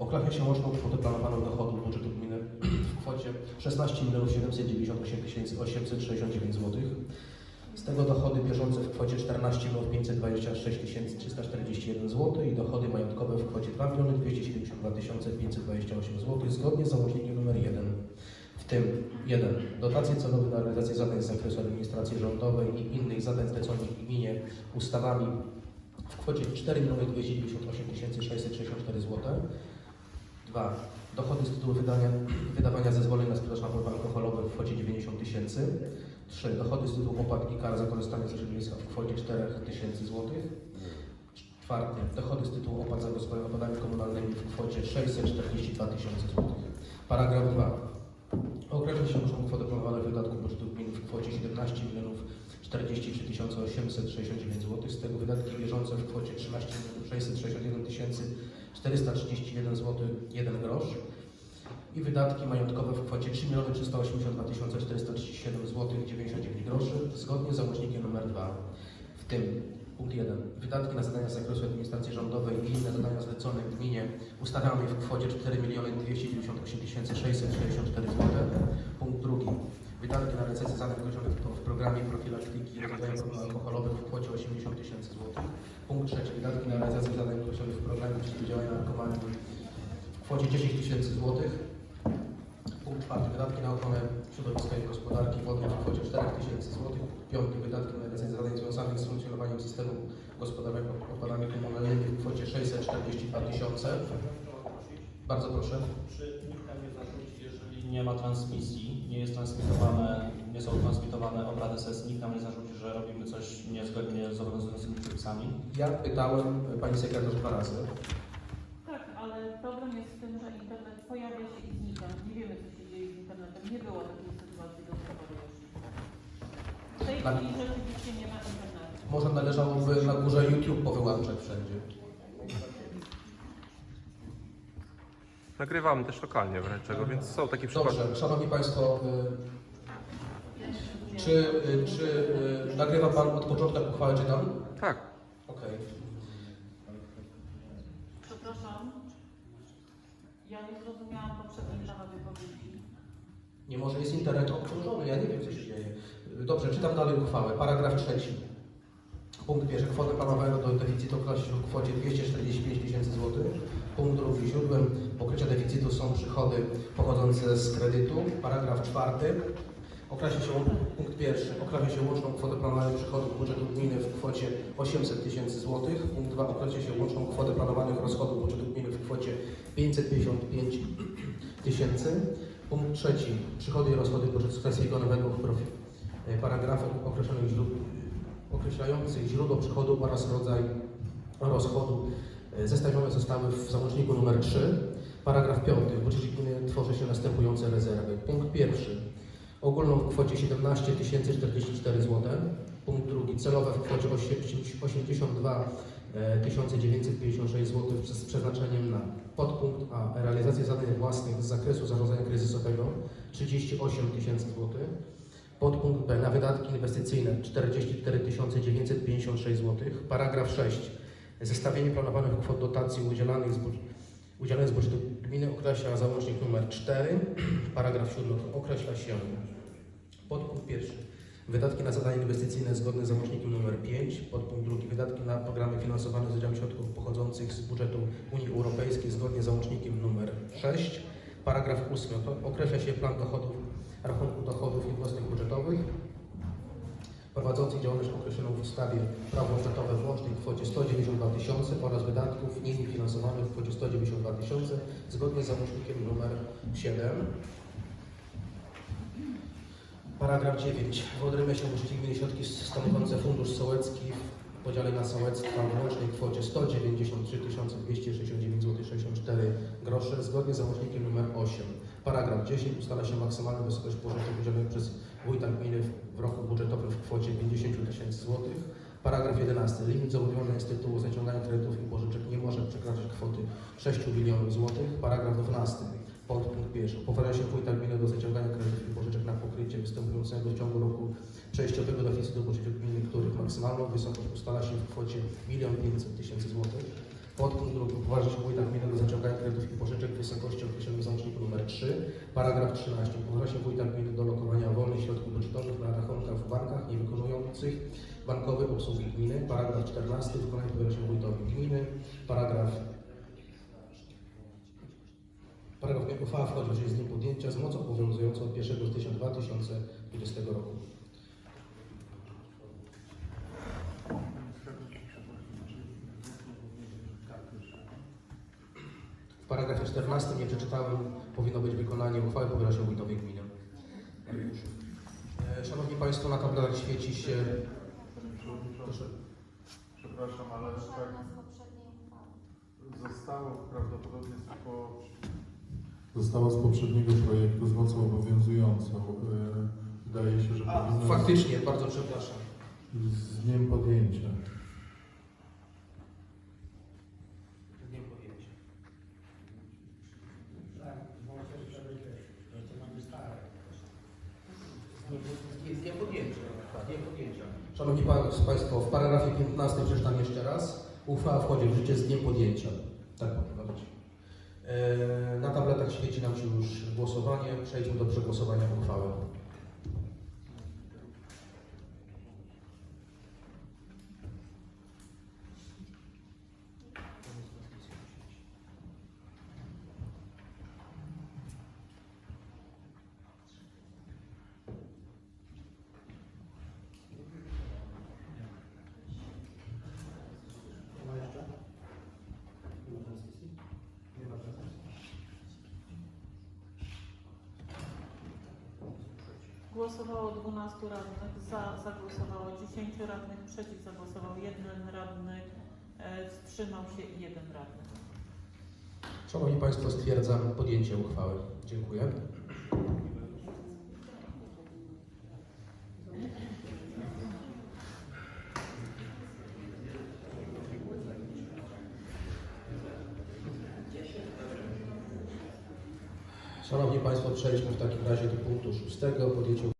Określa się łączną kwotę planowaną dochodu budżetu gminy w kwocie 16 798 869 zł. Z tego dochody bieżące w kwocie 14 526 341 zł i dochody majątkowe w kwocie 2 272 528 zł zgodnie z załącznikiem nr 1. W tym 1. Dotacje celowe na realizację zadań z zakresu administracji rządowej i innych zadań zleconych gminie ustawami w kwocie 4 298 664 zł. 2. Dochody z tytułu wydania, wydawania zezwoleń na sprzedaż napojów alkoholowych w kwocie 90 tysięcy. 3. Dochody z tytułu opłat i kar za korzystanie ze środowiska w kwocie 4 tysięcy złotych. 4. Dochody z tytułu opłat za gospodarowanie odpadami komunalnymi w kwocie 642 tysiące złotych. Paragraf 2. Określa się łączną kwotę planowanych wydatków budżetu gminy w kwocie 17 milionów 43 869 zł. Z tego wydatki bieżące w kwocie 13 661 431 zł 1 grosz i wydatki majątkowe w kwocie 3 382 437 zł 99 groszy zgodnie z załącznikiem nr 2. W tym punkt 1. Wydatki na zadania z zakresu administracji rządowej i inne zadania zlecone gminie ustawiamy w kwocie 4 298 664 zł. Punkt 2. Wydatki na realizację zadań określonych w programie profilaktyki i rozwiązania problemów alkoholowych w kwocie 80 tysięcy złotych. Punkt trzeci. Wydatki na realizację zadań określonych w programie przeciwdziałania narkomanii w kwocie 10 tysięcy złotych. Punkt czwarty. Wydatki na ochronę środowiska i gospodarki wodnej w kwocie 4 tysięcy złotych. Piąty. Wydatki na realizację zadań związanych z funkcjonowaniem systemu gospodarczego odpadami komunalnymi w kwocie 642 tysiące. Bardzo proszę. Czy nikt nie zarzuci, jeżeli nie ma transmisji, nie transmitowane, nie są transmitowane obrady sesji, nikt nam nie zarzuci, że robimy coś niezgodnie z obowiązującymi przepisami? Ja pytałem pani sekretarz dwa razy. Tak, ale problem jest w tym, że internet pojawia się i znika. Nie wiemy, co się dzieje z internetem. Nie było takiej sytuacji do. W tej Tak. chwili rzeczywiście nie ma internetu. Może należałoby na górze YouTube powyłączać wszędzie. Nagrywamy też lokalnie wręcz, czego, więc są takie przypadki. Dobrze, Szanowni Państwo, y, czy, y, czy y, nagrywa Pan od początku, jak uchwałę czytam? Tak. Okej. Przepraszam. Ja nie zrozumiałam poprzedniej Pana wypowiedzi. Nie może jest internet obciążony, ja nie wiem, co się dzieje. Dobrze, czytam dalej uchwałę. Paragraf trzeci. Punkt pierwszy. Kwotę planowego do deficytu określa się w kwocie 245 tysięcy złotych. Punkt drugi. Źródłem pokrycia deficytu są przychody pochodzące z kredytu. Paragraf czwarty. Określa się, punkt pierwszy. Określa się łączną kwotę planowanych przychodów budżetu gminy w kwocie 800 tysięcy złotych. Punkt dwa. Określa się łączną kwotę planowanych rozchodów budżetu gminy w kwocie 555 tysięcy. Punkt trzeci. Przychody i rozchody budżetu kwestii nowego paragrafem określonych źródeł, określających źródło przychodu oraz rodzaj rozchodu zestawione zostały w załączniku nr 3. Paragraf 5. W budżecie gminy tworzy się następujące rezerwy. Punkt pierwszy. Ogólną w kwocie 17 044 zł. Punkt drugi. Celowe w kwocie 82 956 zł z przeznaczeniem na podpunkt A. Realizację zadań własnych z zakresu zarządzania kryzysowego 38 tysięcy złotych. Podpunkt B na wydatki inwestycyjne 44 956 zł. Paragraf 6. Zestawienie planowanych kwot dotacji udzielanych z, udzielanych z budżetu gminy określa załącznik nr 4. Paragraf 7 określa się podpunkt pierwszy. Wydatki na zadania inwestycyjne zgodne z załącznikiem nr 5. Podpunkt drugi. Wydatki na programy finansowane z udziałem środków pochodzących z budżetu Unii Europejskiej zgodnie z załącznikiem nr 6. Paragraf 8. Określa się plan dochodów, rachunku dochodów jednostek budżetowych prowadzących działalność określoną w ustawie prawo oświatowe w łącznej kwocie 192 tysiące oraz wydatków nimi finansowanych w kwocie 192 tysiące zgodnie z załącznikiem nr 7. Paragraf 9. W odrębie się gminy środki stanowiące fundusz sołecki w podziale na sołectwa w łącznej kwocie 193 269 zł 64 grosze zgodnie z załącznikiem nr 8. Paragraf 10. Ustala się maksymalną wysokość pożyczek udzielonych przez wójta gminy w- roku budżetowym w kwocie 50 tysięcy złotych. Paragraf 11. Limit zobowiązań z tytułu zaciągania kredytów i pożyczek nie może przekraczać kwoty 6 milionów złotych. Paragraf 12. Podpunkt pierwszy. Upoważnia się wójta gminy do zaciągania kredytów i pożyczek na pokrycie występującego w ciągu roku przejściowego deficytu budżetu gminy, których maksymalną wysokość ustala się w kwocie 1 500 tysięcy złotych. Podpunkt drugi. Się wójta gminy do zaciągania kredytów i pożyczek w wysokości określonej w załączniku nr 3. Paragraf 13. Upoważnia się wójta gminy do lokowania wolnych środków pożyczkowych na rachunkach w bankach nie wykonujących bankowej obsługi gminy. Paragraf 14. Wykonanie powierza się wójtowi gminy. Paragraf Paragraf 5. Uchwała wchodzi w życie z dniem podjęcia z mocą obowiązującą od 1 stycznia 2020 roku. W paragrafie 14 nie przeczytałem, powinno być wykonanie uchwały powiera się wójtowi gminy. Szanowni Państwo, na tabletach świeci się... Proszę. Przepraszam, ale tak zostało prawdopodobnie po... Zostało z poprzedniego projektu z mocą obowiązującą. E, Wydaje się, że A, powinno faktycznie, bardzo przepraszam. z dniem podjęcia. Z dniem podjęcia. Z dniem podjęcia. Z dniem podjęcia. Szanowni pa- Państwo, w paragrafie 15 przeczytam jeszcze raz. Uchwała wchodzi w życie z dniem podjęcia. Tak powinno być. E, Na tabletach świeci nam się już głosowanie. Przejdźmy do przegłosowania uchwały. Głosowało 12 radnych, za zagłosowało 10 radnych, przeciw zagłosował jeden radny, e, wstrzymał się jeden radny. Szanowni Państwo, stwierdzam podjęcie uchwały. Dziękuję. Szanowni Państwo, przejdźmy w takim razie do punktu szóstego. Podjęcie